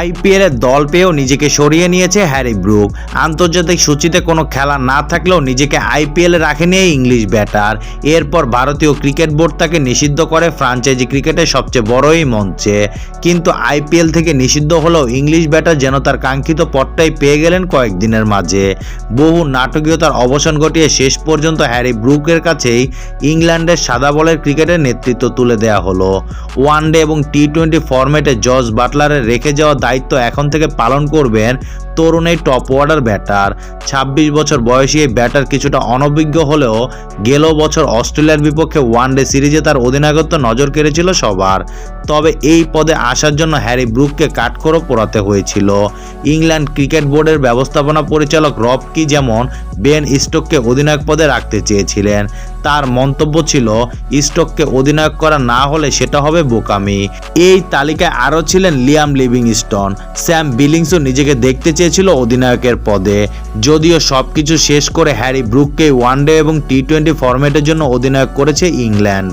IPL এর দল পেয়েও নিজেকে সরিয়ে নিয়েছে হ্যারি ব্রুক। আন্তর্জাতিক সূচিতে কোনো খেলা না থাকলেও নিজেকে আইপিএলে রাখেনি এই ইংলিশ ব্যাটার। এরপর ভারতীয় ক্রিকেট বোর্ড তাকে নিষিদ্ধ করে ফ্রাঞ্চাইজি ক্রিকেটের সবচেয়ে বড় এই মঞ্চে। কিন্তু আইপিএল থেকে নিষিদ্ধ হলেও ইংলিশ ব্যাটার যেন তার কাঙ্ক্ষিত পথটাই পেয়ে গেলেন কয়েকদিনের মাঝে। বহু নাটকীয়তার অবসান ঘটিয়ে শেষ পর্যন্ত হ্যারি ব্রুকের কাছেই ইংল্যান্ডের সাদা বলের ক্রিকেটের নেতৃত্ব তুলে দেওয়া হলো। ওয়ানডে এবং টি টোয়েন্টি ফরম্যাটে জর্জ বাটলারের রেখে যাওয়া দায়িত্ব এখন থেকে পালন করবেন তরুণ এই টপ অর্ডার ব্যাটার ২৬ বছর বয়সী এই ব্যাটার কিছুটা অনভিজ্ঞ হলেও গেল বছর অস্ট্রেলিয়ার বিপক্ষে ওয়ানডে সিরিজে তার অধিনায়কত্ব নজর কেড়েছিল সবার। তবে এই পদে আসার জন্য হ্যারি ব্রুককে কাঠখড়ো পোড়াতে হয়েছিল। ইংল্যান্ড ক্রিকেট বোর্ডের ব্যবস্থাপনা পরিচালক রব কি যেমন বেন স্টোককে অধিনায়ক পদে রাখতে চেয়েছিলেন, তার মন্তব্য ছিল, স্টোককে অধিনায়ক করা না হলে সেটা হবে বোকামি। এই তালিকায় আরও ছিলেন লিয়াম লিভিংস্টন। স্যাম বিলিংসও নিজেকে দেখতে চেয়েছিল অধিনায়কের পদে। যদিও সবকিছু শেষ করে হ্যারি ব্রুককে ওয়ানডে এবং টি টোয়েন্টি ফরম্যাটের জন্য অধিনায়ক করেছে ইংল্যান্ড।